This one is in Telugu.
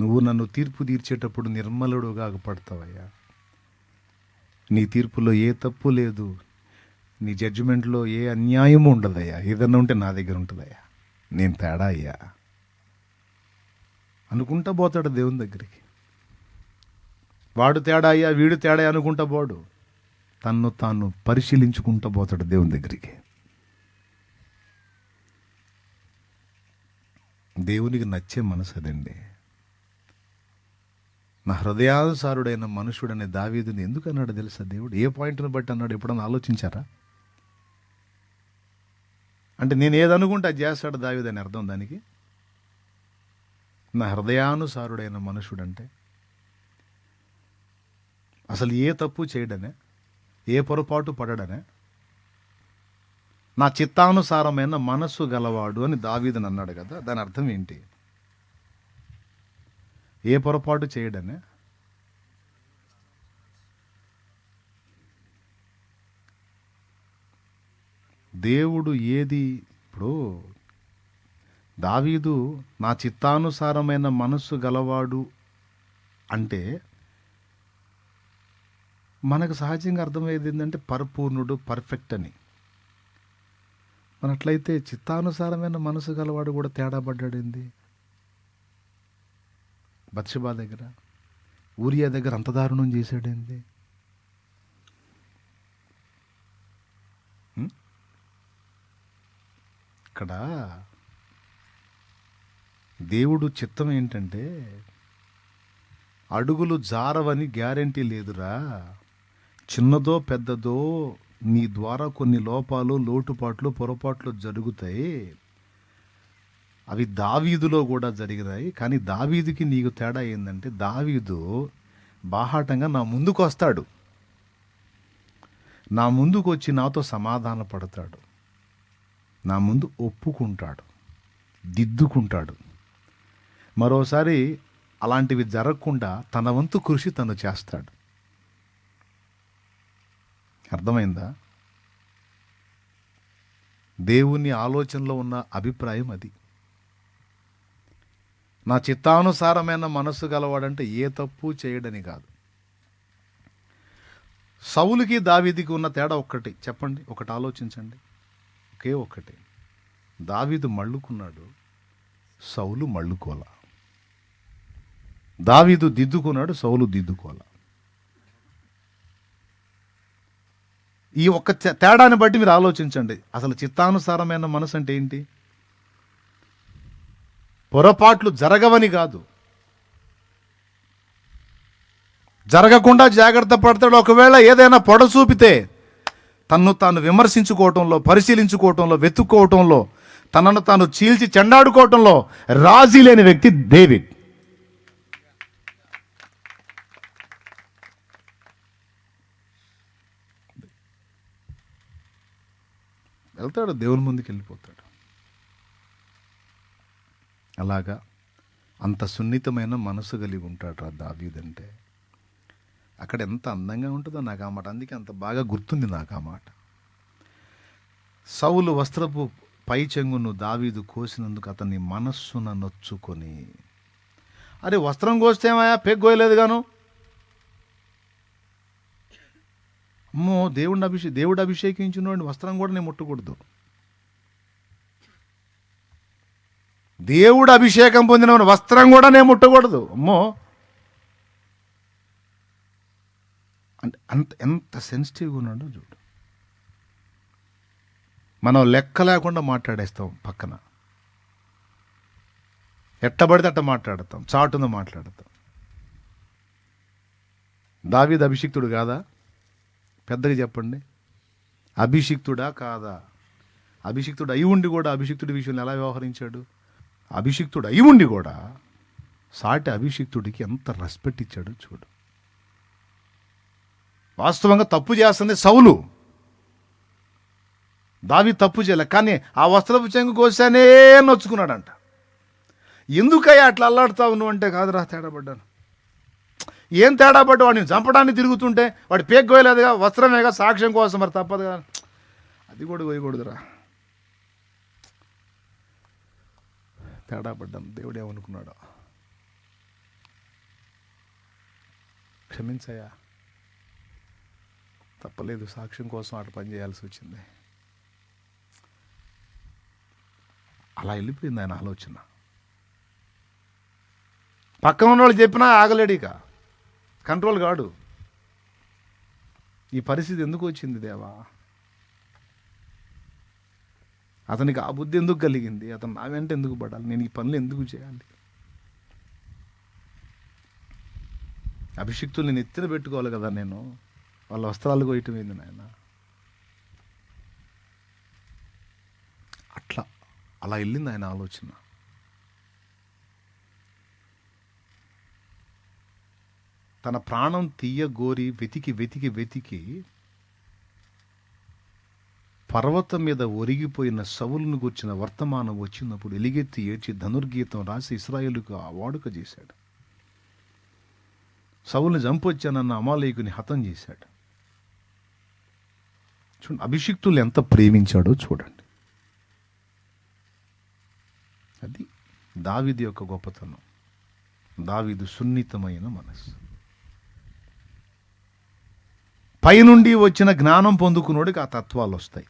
నువ్వు నన్ను తీర్పు తీర్చేటప్పుడు నిర్మలుడుగా పడతావయ్యా. నీ తీర్పులో ఏ తప్పు లేదు. నీ జడ్జిమెంట్లో ఏ అన్యాయము ఉండదయ్యా. ఏదన్నా ఉంటే నా దగ్గర ఉంటుందయ్యా. నేను తేడా అయ్యా. అనుకుంటా పోతాడు దేవుని దగ్గరికి. వాడు తేడా అయ్యా వీడు తేడా అనుకుంటా పోడు. తన్ను తాను పరిశీలించుకుంటా పోతాడు దేవుని దగ్గరికి. దేవునికి నచ్చే మనసు అదండి. నా హృదయానుసారుడైన మనుషుడనే దావీదుని ఎందుకు అన్నాడు తెలుసా దేవుడు? ఏ పాయింట్ని బట్టి అన్నాడు? ఎప్పుడన్నా ఆలోచించారా? అంటే నేను ఏదనుకుంటే అది చేస్తాడు దావీదని అని అర్థం దానికి? నా హృదయానుసారుడైన మనుషుడంటే అసలు ఏ తప్పు చేయడనే ఏ పొరపాటు పడడనే నా చిత్తానుసారమైన మనస్సు గలవాడు అని దావీదని అన్నాడు కదా? దాని అర్థం ఏంటి? ఏ పొరపాటు చేయడనే? దేవుడు ఏది? ఇప్పుడు దావీదు నా చిత్తానుసారమైన మనస్సు గలవాడు అంటే మనకు సహజంగా అర్థమయ్యేది ఏంటంటే పరిపూర్ణుడు పర్ఫెక్ట్ అని. మన అట్లయితే చిత్తానుసారమైన మనసు గలవాడు కూడా తేడా పడ్డాడేంది బత్సబా దగ్గర? ఊరియా దగ్గర అంత దారుణం చేశాడేంది? ఇక్కడ దేవుడు చిత్తం ఏంటంటే అడుగులు జారవని గ్యారంటీ లేదురా. చిన్నదో పెద్దదో నీ ద్వారా కొన్ని లోపాలు లోటుపాట్లు పొరపాట్లు జరుగుతాయి. అవి దావీదులో కూడా జరిగినాయి. కానీ దావీదుకి నీకు తేడా ఏంటంటే దావీదు బాహాటంగా నా ముందుకు వస్తాడు. నా ముందుకు వచ్చి నాతో సమాధాన పడతాడు. నా ముందు ఒప్పుకుంటాడు. దిద్దుకుంటాడు. మరోసారి అలాంటివి జరగకుండా తన వంతు కృషి తను చేస్తాడు. అర్థమైందా? దేవుని ఆలోచనలో ఉన్న అభిప్రాయం అది. నా చిత్తానుసారమైన మనస్సు గలవాడంటే ఏ తప్పు చేయడని కాదు. సౌలుకి దావీదికి ఉన్న తేడా ఒక్కటి. చెప్పండి ఒకటి ఆలోచించండి. ఒకే ఒక్కటి దావీదు మళ్ళుకున్నాడు సౌలు మళ్ళుకోల. దావీదు దిద్దుకున్నాడు సౌలు దిద్దుకోల. ఈ ఒక్క తేడాని బట్టి మీరు ఆలోచించండి. అసలు చిత్తానుసారమైన మనసు అంటే ఏంటి? పొరపాట్లు జరగవని కాదు. జరగకుండా జాగ్రత్త పడతాడు. ఒకవేళ ఏదైనా పొడ చూపితే తన్ను తాను విమర్శించుకోవటంలో పరిశీలించుకోవటంలో వెతుక్కోవటంలో తనను తాను చీల్చి చెండాడుకోవటంలో రాజీ లేని వ్యక్తి డేవిడ్. వెళ్తాడు దేవుని ముందుకు వెళ్ళిపోతాడు అలాగా అంత సున్నితమైన మనసు కలిగి ఉంటాడు రా దావీదంటే అక్కడ ఎంత అందంగా ఉంటుందో నాకు ఆ మాట. అందుకే అంత బాగా గుర్తుంది నాకు ఆ మాట. సౌలు వస్త్రపు పై చెంగును దావీదు కోసినందుకు అతని మనస్సున నొచ్చుకొని అరే వస్త్రం కోస్తే ఏమయ్యా? పెగ్గోయలేదు గాను. అమ్మో దేవుడిని అభిషే దేవుడు అభిషేకించినోడిని వస్త్రం కూడా నేను ముట్టకూడదు. దేవుడు అభిషేకం పొందిన వస్త్రం కూడా నేను ముట్టకూడదు. అమ్మో. అంటే అంత ఎంత సెన్సిటివ్గా ఉన్నాడో చూడు. మనం లెక్క లేకుండా మాట్లాడేస్తాం పక్కన. ఎట్టబడితే అట్ట మాట్లాడతాం చాటున మాట్లాడతాం. దావీద్ అభిషిక్తుడు కాదా? పెద్దగా చెప్పండి. అభిషిక్తుడా కాదా? అభిషిక్తుడు అయి ఉండి కూడా అభిషిక్తుడి విషయంలో ఎలా వ్యవహరించాడు? అభిషిక్తుడు? అయి ఉండి కూడా. సాటి అభిషిక్తుడికి ఎంత రెస్పెక్ట్ ఇచ్చాడో చూడు. వాస్తవంగా తప్పు చేస్తుంది సౌలు. దావి తప్పు చేయలే కానీ ఆ వస్త్రపు చెంగు కోసానే నొచ్చుకున్నాడంట. ఎందుకయ్యా అట్లా అల్లాడుతావు నువ్వు అంటే కాదురా తేడాపడ్డాను ఏం తేడా పడ్డా వాడిని చంపడానికి తిరుగుతుంటే వాడి పేక్ కోయలేదుగా వస్త్రమేగా సాక్ష్యం కోసం మరి తప్పదు కదా. అది కూడా కోయకూడదురా తేడా పడ్డాం దేవుడు ఏమనుకున్నాడు. క్షమించయా తప్పలేదు సాక్ష్యం కోసం అటు పని చేయాల్సి వచ్చింది. అలా వెళ్ళిపోయింది ఆయన ఆలోచన. పక్కన ఉన్నవాళ్ళు చెప్పినా ఆగలేడు ఇక. కంట్రోల్ కాడు. ఈ పరిస్థితి ఎందుకు వచ్చింది దేవా? అతనికి ఆ బుద్ధి ఎందుకు కలిగింది? అతను నా వెంట ఎందుకు పడాలి? నేను ఈ పనులు ఎందుకు చేయాలి? అభిషిక్తుల్ని నెత్తిన పెట్టుకోవాలి కదా నేను. వాళ్ళ వస్త్రాలు కొయ్యటం ఏంది నాయన? అట్లా అలా వెళ్ళింది ఆయన ఆలోచన. తన ప్రాణం తీయగోరి వెతికి వెతికి వెతికి పర్వతం మీద ఒరిగిపోయిన సవులను గుర్చిన వర్తమానం వచ్చినప్పుడు ఎలిగెత్తి ఏడ్చి ధనుర్గీతం రాసి ఇస్రాయేలుకు ఆ వాడుక చేశాడు. సవుల్ని చంపొచ్చానన్న అమాలయకుని హతం చేశాడు. చూడండి అభిషిక్తులు ఎంత ప్రేమించాడో చూడండి. అది దావిది యొక్క గొప్పతనం. దావిదు సున్నితమైన మనస్సు. పైనుండి వచ్చిన జ్ఞానం పొందుకున్నోడికి ఆ తత్వాలు వస్తాయి.